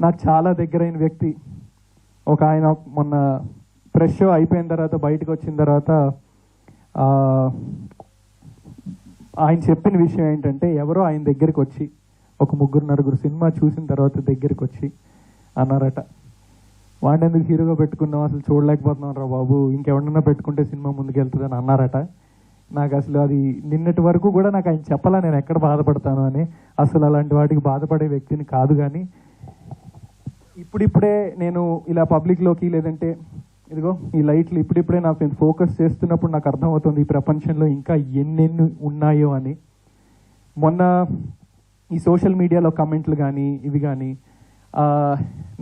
నాకు చాలా దగ్గరైన వ్యక్తి. ఒక ఆయన మొన్న ప్రెస్ షో అయిపోయిన తర్వాత బయటకు వచ్చిన తర్వాత ఆయన చెప్పిన విషయం ఏంటంటే ఎవరో ఆయన దగ్గరికి వచ్చి ఒక ముగ్గురు నలుగురు సినిమా చూసిన తర్వాత దగ్గరికి వచ్చి అన్నారట. వాడిని ఎందుకు హీరోగా పెట్టుకున్నాం అసలు చూడలేకపోతున్నాం రా బాబు. ఇంకెవరన్నా పెట్టుకుంటే సినిమా ముందుకెళ్తుందని అన్నారట. నాకు అసలు అది నిన్నటి వరకు కూడా నాకు ఆయన చెప్పాలా నేను ఎక్కడ బాధపడతాను అని. అసలు అలాంటి వాటికి బాధపడే వ్యక్తిని కాదు కానీ ఇప్పుడిప్పుడే నేను ఇలా పబ్లిక్లోకి లేదంటే ఇదిగో ఈ లైట్లు ఇప్పుడిప్పుడే నాకు నేను ఫోకస్ చేస్తున్నప్పుడు నాకు అర్థమవుతుంది ఈ ప్రపంచంలో ఇంకా ఎన్నెన్ని ఉన్నాయో అని. మొన్న ఈ సోషల్ మీడియాలో కమెంట్లు కానీ ఇవి కానీ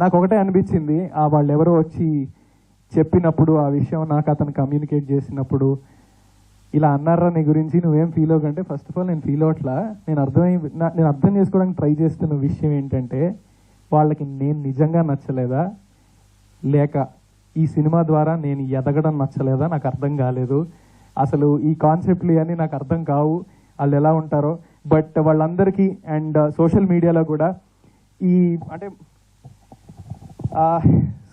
నాకు ఒకటే అనిపించింది. ఆ వాళ్ళు ఎవరో వచ్చి చెప్పినప్పుడు ఆ విషయం నాకు అతను కమ్యూనికేట్ చేసినప్పుడు ఇలా అన్నారా నీ గురించి? నువ్వేం ఫీల్ అవ్వకంటే ఫస్ట్ ఆఫ్ ఆల్ నేను ఫీల్ అవట్లా నేను అర్థమై నేను అర్థం చేసుకోవడానికి ట్రై చేస్తున్న విషయం ఏంటంటే వాళ్ళకి నేను నిజంగా నచ్చలేదా? లేక ఈ సినిమా ద్వారా నేను ఎదగడం నచ్చలేదా? నాకు అర్థం కాలేదు. అసలు ఈ కాన్సెప్ట్లు ఇవన్నీ నాకు అర్థం కావు. వాళ్ళు ఎలా ఉంటారో. బట్ వాళ్ళందరికీ అండ్ సోషల్ మీడియాలో కూడా ఈ అంటే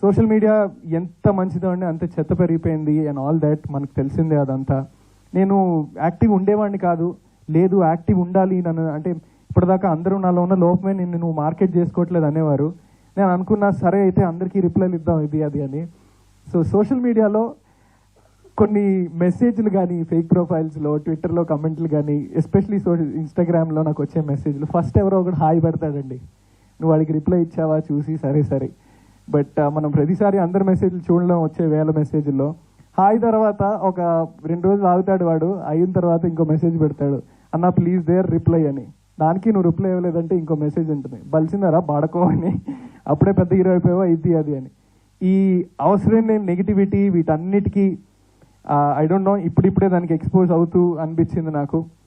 సోషల్ మీడియా ఎంత మంచిదో అండి అంత చెత్త పెరిగిపోయింది అండ్ ఆల్ దాట్ మనకు తెలిసిందే అదంతా. నేను యాక్టివ్ ఉండేవాడిని కాదు. లేదు యాక్టివ్ ఉండాలి నన్ను అంటే ఇప్పటిదాకా అందరూ నాలో ఉన్న లోపమే నిన్ను నువ్వు మార్కెట్ చేసుకోవట్లేదు అనేవారు. నేను అనుకున్నా సరే అయితే అందరికీ రిప్లైలు ఇద్దాం ఇది అది అని. సో సోషల్ మీడియాలో కొన్ని మెసేజ్లు కానీ ఫేక్ ప్రొఫైల్స్లో ట్విట్టర్లో కమెంట్లు కానీ ఎస్పెషలీ సోషల్ ఇన్స్టాగ్రామ్లో నాకు వచ్చే మెసేజ్లు. ఫస్ట్ ఎవరో ఒకటి హాయ్ పెడతాడండి. నువ్వు వాడికి రిప్లై ఇచ్చావా? చూసి సరే సరే. బట్ మనం ప్రతిసారి అందరి మెసేజ్లు చూడడం వచ్చే వేల మెసేజ్ల్లో. హాయ్ తర్వాత ఒక రెండు రోజులు ఆగుతాడు వాడు. అయిన తర్వాత ఇంకో మెసేజ్ పెడతాడు. అన్న ప్లీజ్ దేర్ రిప్లై అని. దానికి నువ్వు రిప్లై ఇవ్వలేదంటే ఇంకో మెసేజ్ ఉంటుంది. బలిసిందరా? బాడకో అని అప్పుడే పెద్ద హీరో అయిపోయావా? ఇది అది అని. ఈ అవసరం లేని నెగిటివిటీ వీటన్నిటికీ ఐ డోంట్ నో ఇప్పుడిప్పుడే దానికి ఎక్స్పోజ్ అవుతూ అనిపించింది నాకు.